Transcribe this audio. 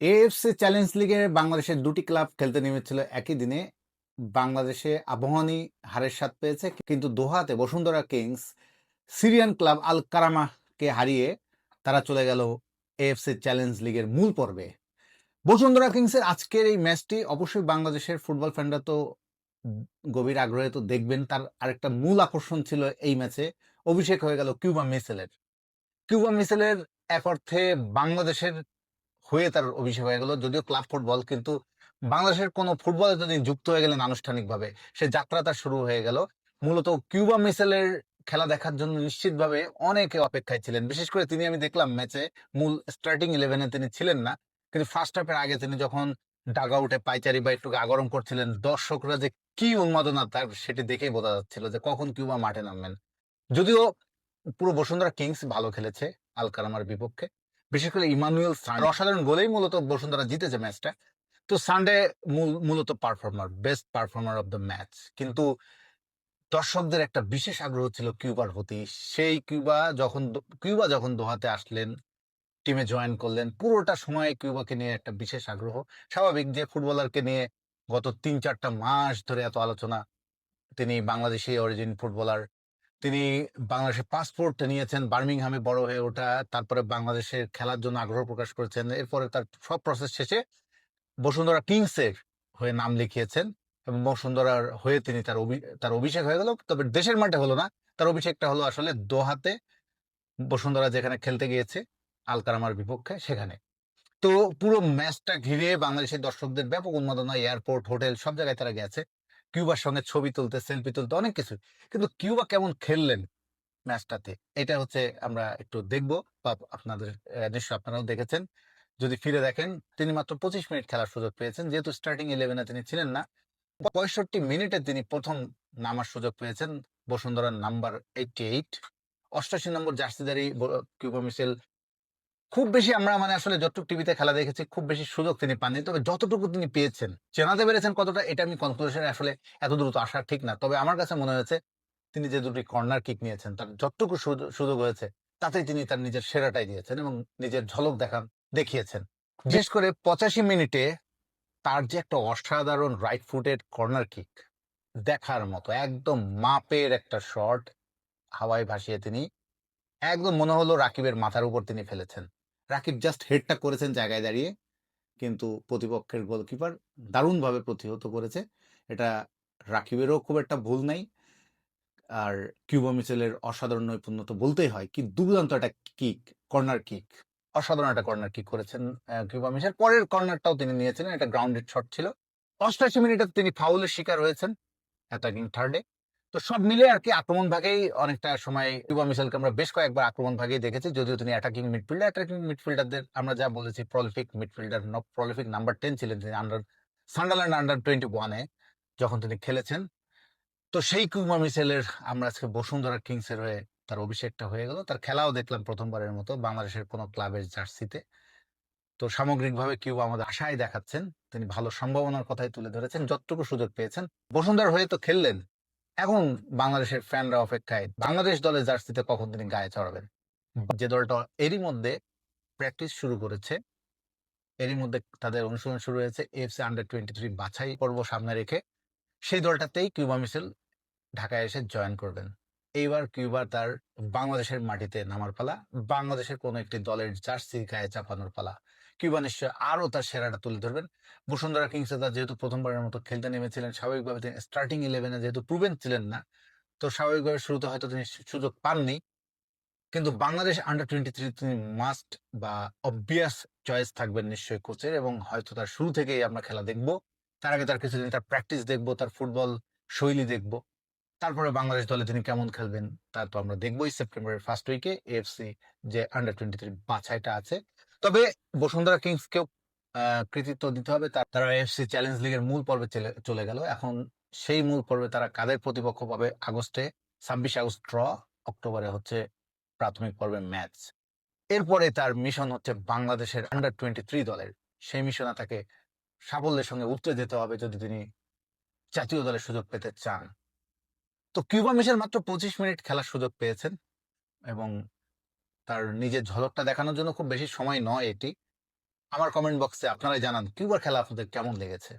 AFC challenge লিগে বাংলাদেশের দুটি ক্লাব খেলতে নেমেছিল একই দিনে। বাংলাদেশে আবহানী হারের স্বাদ পেয়েছে, কিন্তু দোহাতে বসুন্ধরা কিংস সিরিয়ান ক্লাব আল কারামাকে হারিয়ে তারা চলে গেল এএফসি চ্যালেঞ্জ লিগের মূল পর্বে। বসুন্ধরা কিংসের আজকের এই ম্যাচটি অবশ্যই বাংলাদেশের ফুটবল ফ্যানরা তো গভীর আগ্রহে তো দেখবেন, তার আরেকটা মূল আকর্ষণ ছিল এই ম্যাচে। অভিষেক হয়ে গেল কিউবা মিসেলের। কিউবা মিসেলের এক অর্থে বাংলাদেশের হয়ে তার অভিষেক হয়ে গেল। যদিও ক্লাব ফুটবল, কিন্তু বাংলাদেশের কোনো ফুটবলে যদি যুক্ত হয়ে গেলেন আনুষ্ঠানিকভাবে। সে যাত্রা তার শুরু হয়ে গেল। মূলত কিউবা মিসেলের খেলা দেখার জন্য নিশ্চিতভাবে অনেকে অপেক্ষায় ছিলেন। বিশেষ করে তিনি, আমি দেখলাম ম্যাচে মূল স্টার্টিং ইলেভেনে তিনি ছিলেন না। কিন্তু ফার্স্ট হাফের আগে তিনি যখন ডাগ আউটে পাইচারি বা একটু আগরম করছিলেন, দর্শকরা যে কি উন্মাদনা তার, সেটি দেখেই বোঝা যাচ্ছিল যে কখন কিউবা মাঠে নামবেন। যদিও পুরো বসুন্ধরা কিংস ভালো খেলেছে আলকারামার বিপক্ষে। বিশেষ করে ইমানুয়েল সান, অসাধারণ গোলেই মূলত বসুন্ধরা জিতেছে ম্যাচটা। তো সানডে মূলত performer best performer of the match কিন্তু দর্শকদের একটা বিশেষ আগ্রহ ছিল কিউবার প্রতি। সেই কিউবা যখন কিউবা যখন দোহাতে আসলেন টিমে জয়েন করলেন, পুরোটা সময় কিউবাকে নিয়ে একটা বিশেষ আগ্রহ। স্বাভাবিক যে ফুটবলারকে নিয়ে গত তিন চারটা মাস ধরে এত আলোচনা, তিনি বাংলাদেশি অরিজিন ফুটবলার তিনি বাংলাদেশের পাসপোর্ট নিয়েছেন, বার্মিংহামে বড় হয়ে ওঠা, তারপরে বাংলাদেশের খেলার জন্য আগ্রহ প্রকাশ করেছেন, এরপরে তার সব প্রসেস শেষে বসুন্ধরা কিংসের হয়ে নাম লিখিয়েছেন এবং বসুন্ধরার হয়ে তিনি তার তার অভিষেক হয়ে গেল। তবে দেশের মাঠে হলো না, তার অভিষেকটা হলো আসলে দোহাতে, বসুন্ধরা যেখানে খেলতে গিয়েছে, আলকারামার বিপক্ষে সেখানে। তো পুরো ম্যাচটা ঘিরে বাংলাদেশের দর্শকদের ব্যাপক উন্মাদনা, এয়ারপোর্ট, হোটেল সব জায়গায় তারা গেছে। কিউবার সঙ্গে ছবি তুলতে, সেলফি তুলতে, অনেক কিছু। কিন্তু কিউবা কেমন খেললেন ম্যাচটাতে? এটা হচ্ছে আমরা একটু দেখব বা আপনাদের নিশ্চয় আপনারাও দেখেছেন। যদি ফিরে দেখেন, তিনি মাত্র পঁচিশ মিনিট খেলার সুযোগ পেয়েছেন। যেহেতু স্টার্টিং ইলেভেনে তিনি ছিলেন না, পঁয়ষট্টি মিনিটে তিনি প্রথম নামার সুযোগ পেয়েছেন। বসুন্ধরার নাম্বার এইটটি এইট অষ্টাশি নম্বর জার্সিদারি কিউবা মিসেল খুব বেশি আমরা মানে আসলে যতটুকু টিভিতে খেলা দেখেছি, খুব বেশি সুযোগ তিনি পাননি। তবে যতটুকু তিনি পেয়েছেন, চেনাতে পেরেছেন কতটা, এটা আমি কনক্লুশনে আসলে এত দ্রুত আসা ঠিক না। তবে আমার কাছে মনে হয়েছে, তিনি যে দুটি কর্নার কিক নিয়েছেন, তার যতটুকু সুযোগ হয়েছে, তাতেই তিনি তার নিজের সেরাটাই দিয়েছেন এবং নিজের ঝলক দেখান দেখিয়েছেন। বিশেষ করে পঁচাশি মিনিটে তার যে একটা অসাধারণ রাইট ফুটেড কর্নার কিক দেখার মতো, একদম মাপের একটা শট হাওয়ায় ভাসিয়ে তিনি একদম মনে হলো রাকিবের মাথার উপর তিনি ফেলেছেন। রাকিব জাস্ট হেডটা করেছেন জায়গায় দাঁড়িয়ে। কিন্তু প্রতিপক্ষের গোলকিপার দারুণভাবে প্রতিহত করেছে। এটা রাকিবেরও খুব একটা ভুল নাই। আর কিউবা মিচেলের অসাধারণ নৈপুণ্য তো বলতেই হয় কি দুর্দান্ত একটা কিক কর্নার কিক অসাধারণ একটা কর্নার কিক করেছেন কিউবা মিচেল। পরের কর্নারটাও তিনি নিয়েছিলেন একটা গ্রাউন্ডেড শট ছিল। অষ্টাশি মিনিটে তিনি ফাউলের শিকার হয়েছেন অ্যাটাকিং থার্ডে তো সব মিলে আর কি আক্রমণ ভাগেই অনেকটা সময় কিউবা মিশেলকে আমরা বেশ কয়েকবার আক্রমণ ভাগেই দেখেছি। যদিও তিনি অ্যাটাকিং মিডফিল্ডার অ্যাটাকিং মিডফিল্ডারদের আমরা যা বলেছি prolific midfielder prolific number ten ছিলেন তিনি আন্ডার সান্ডারল্যান্ড আন্ডার টোয়েন্টি ওয়ানে যখন তিনি খেলেছেন। তো সেই কিউবা মিশেলের আমরা আজকে বসুন্ধরা কিংসের হয়ে তার অভিষেকটা হয়ে গেল। তার খেলাও দেখলাম প্রথমবারের মতো বাংলাদেশের কোনো ক্লাবের জার্সিতে। তো সামগ্রিকভাবে কিউবা আমাদের আশায় দেখাচ্ছেন। তিনি ভালো সম্ভাবনার কথাই তুলে ধরেছেন, যতটুকু সুযোগ পেয়েছেন। বসুন্ধরা হয়ে তো খেললেন। এখন বাংলাদেশের ফ্যানরা অপেক্ষায় বাংলাদেশ দলের জার্সিতে কখন তিনি গায়ে চড়াবেন? যে দলটা এরই মধ্যে প্র্যাকটিস শুরু করেছে এরই মধ্যে তাদের অনুশীলন শুরু হয়েছে এফসি আন্ডার টোয়েন্টি থ্রি বাছাই পর্ব সামনে রেখে সেই দলটাতেই কিউবা মিশেল ঢাকায় এসে জয়েন করবেন। এইবার কিউবার তার বাংলাদেশের মাটিতে নামার পালা, বাংলাদেশের কোনো একটি দলের জার্সি গায়ে চাপানোর পালা। কিউবা নিশ্চয় আরও তার সেরাটা তুলে ধরবেন। বসুন্ধরা কিংসে তার যেহেতু প্রথমবারের মতো খেলতে নেমেছিলেন, স্বাভাবিকভাবে তিনি স্টার্টিং ইলেভেনে যেহেতু প্রুভেন ছিলেন না, তো স্বাভাবিকভাবে শুরুতে হয়তো তিনি সুযোগ পাননি। কিন্তু বাংলাদেশ আন্ডার টোয়েন্টি থ্রি তিনি মাস্ট বা অবভিয়াস চয়েস থাকবেন নিশ্চয়ই কোচের এবং হয়তো তার শুরু থেকেই আমরা খেলা দেখব। তার আগে তার কিছুদিন তার প্র্যাকটিস দেখব, তার ফুটবল শৈলী দেখব। তারপরে বাংলাদেশ দলে তিনি কেমন খেলবেন, তা তো আমরা দেখবোই সেপ্টেম্বরের ফার্স্ট উইকে এফসি যে আন্ডার টোয়েন্টি থ্রি বাছাইটা আছে। তবে বসুন্ধরা কিংসকেও কৃতিত্ব দিতে হবে। তারা এফসি চ্যালেঞ্জ লিগের মূল পর্বে চলে গেল। এখন সেই মূল পর্বে তারা কাদের প্রতিপক্ষ পাবে আগস্টে? ছাব্বিশ আগস্ট ড্র, অক্টোবরে হচ্ছে প্রাথমিক পর্বের ম্যাচ। এরপরে তার মিশন হচ্ছে বাংলাদেশের আন্ডার টোয়েন্টি থ্রি দলের। সেই মিশনে তাকে সাফল্যের সঙ্গে উঠতে যেতে হবে যদি তিনি জাতীয় দলের সুযোগ পেতে চান। তো কিউবা মিশেল মাত্র পঁচিশ মিনিট খেলার সুযোগ পেয়েছেন এবং তার নিজের ঝলকটা দেখানোর জন্য খুব বেশি সময় নয় এটি। আমার কমেন্ট বক্সে আপনারাই জানান, কিউবার খেলা আপনাদের কেমন লেগেছে?